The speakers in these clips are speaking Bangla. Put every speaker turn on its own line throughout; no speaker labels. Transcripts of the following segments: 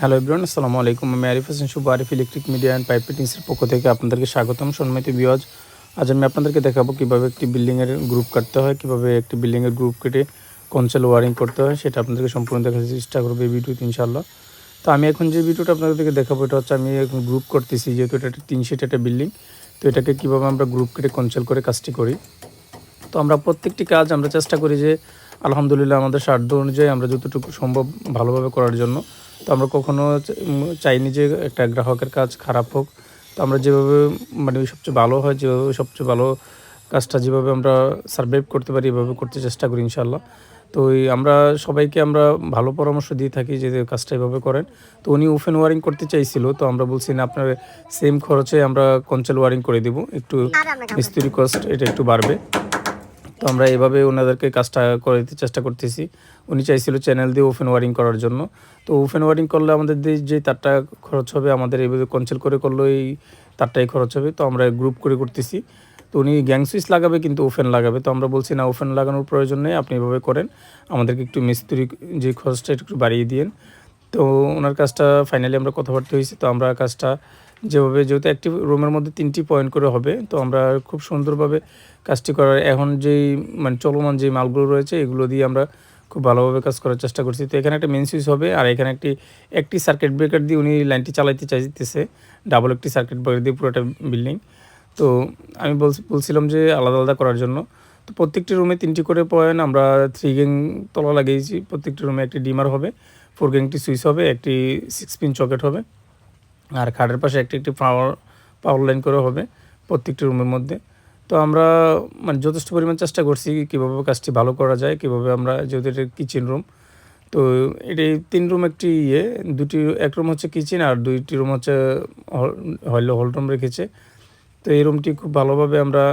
হ্যালো এভরিওয়ান আসসালামু আলাইকুম আমি Arif Hasan Shuvo. Arif electric media and pipe ফিটিংসের পক্ষ থেকে আপনাদেরকে স্বাগতম সম্মানিত বিওয়াজ আজ আমি আপনাদেরকে দেখাবো কীভাবে একটি বিল্ডিংয়ের গ্রুপ কাটতে হয়, কীভাবে একটি বিল্ডিংয়ের গ্রুপ কেটে কনসেল ওয়ারিং করতে হয়, সেটা আপনাদেরকে সম্পূর্ণ দেখার চেষ্টা করব এই ভিডিওতে ইনশাল্লাহ তো আমি এখন যে ভিডিওটা আপনাদেরকে দেখাবো, এটা হচ্ছে আমি এখন গ্রুপ করতেছি, যেহেতু এটা একটা তিন সিট একটা বিল্ডিং তো এটাকে কীভাবে আমরা গ্রুপ কেটে কনসেল করে কাজটি করি। তো আমরা প্রত্যেকটি কাজ আমরা চেষ্টা করি যে আলহামদুলিল্লাহ আমাদের সাধ্য অনুযায়ী আমরা যতটুকু সম্ভব ভালোভাবে করার জন্য। তো আমরা কখনো চাইনি যে একটা গ্রাহকের কাজ খারাপ হোক। তো আমরা যেভাবে মানে সবচেয়ে ভালো হয় যেভাবে সবচেয়ে ভালো কাজটা যেভাবে আমরা সার্ভাইভ করতে পারি এভাবে করতে চেষ্টা করি ইনশাল্লাহ তো এই আমরা সবাইকে আমরা ভালো পরামর্শ দিয়ে থাকি যে কাজটা এভাবে করেন। তো উনি ওপেন ওয়ারিং করতে চাইছিল তো আমরা বলছি না আপনার সেম খরচে আমরা কনসেল ওয়ারিং করে দিব। একটু মিস্ত্রি কস্ট এটা একটু বাড়বে। তো আমরা এভাবে ওনাদেরকে কাজটা করে দিতে চেষ্টা করতেছি। উনি চাইছিল চ্যানেল দিয়ে ওপেন ওয়ারিং করার জন্য। তো ওপেন ওয়ারিং করলে আমাদের যে- তারটা খরচ হবে, আমাদের এইভাবে কনসেল করে করলে এই তারটাই খরচ হবে। তো আমরা গ্রুপ করে করতেছি। তো উনি গ্যাং সুইচ লাগাবে, কিন্তু ওপেন লাগাবে। তো আমরা বলছি, না ওপেন লাগানোর প্রয়োজন নেই, আপনি এভাবে করেন। আমাদেরকে একটু মিস্ত্রি যে খরচটা একটু বাড়িয়ে দিন তো ওনার কাজটা ফাইনালি আমরা কথাবার্তা হয়েছি। তো আমরা কাজটা যেভাবে যেহেতু একটি রুমের মধ্যে তিনটি পয়েন্ট করে হবে, তো আমরা খুব সুন্দরভাবে কাজটি করার এখন যেই মানে চলমান যে মালগুলো রয়েছে, এগুলো দিয়ে আমরা খুব ভালোভাবে কাজ করার চেষ্টা করছি। তো এখানে একটা মেন সুইচ হবে আর এখানে একটি একটি সার্কিট ব্রেকার দিয়ে উনি লাইনটি চালাইতে চাইতেছে। ডাবল একটি সার্কিট ব্রেকার দিয়ে পুরোটা বিল্ডিং তো আমি বল বলছিলাম যে আলাদা আলাদা করার জন্য। তো প্রত্যেকটি রুমে তিনটি করে পয়েন্ট আমরা থ্রি গেং তলা লাগিয়েছি। প্রত্যেকটি রুমে একটি ডিমার হবে। ফোর গ্যাংটি সুইচ হবে, একটি সিক্স পিন চকেট হবে, আর খাটের পাশে একটি একটি পাওয়ার পাওয়ার লাইন করে হবে প্রত্যেকটি রুমের মধ্যে। তো আমরা মানে যথেষ্ট পরিমাণ চেষ্টা করছি কীভাবে কাজটি ভালো করা যায়, কীভাবে আমরা যেহেতু এটা কিচেন রুম তো এটি তিন রুম একটি ইয়ে দুটি, এক রুম হচ্ছে কিচেন আর দুইটি রুম হচ্ছে হল হল রুম রেখেছে। তো এই রুমটি খুব ভালোভাবে আমরা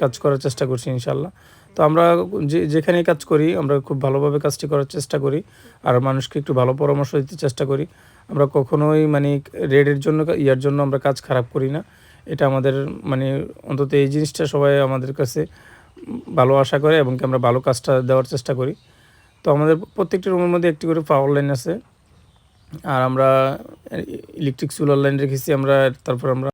কাজ করার চেষ্টা করছি ইনশাল্লাহ তো আমরা যে যেখানেই কাজ করি, আমরা খুব ভালোভাবে কাজটি করার চেষ্টা করি, আর মানুষকে একটু ভালো পরামর্শ দিতে চেষ্টা করি। আমরা কখনোই মানে রেডের জন্য, ইয়ার জন্য আমরা কাজ খারাপ করি না। এটা আমাদের মানে অন্তত এই জিনিসটা সবাই আমাদের কাছে ভালো আশা করে এবং কি আমরা ভালো কাজটা দেওয়ার চেষ্টা করি। তো আমাদের প্রত্যেকটি রুমের মধ্যে একটি করে পাওয়ার লাইন আছে। আর আমরা ইলেকট্রিক সোলার লাইন রেখেছি আমরা তারপর আমরা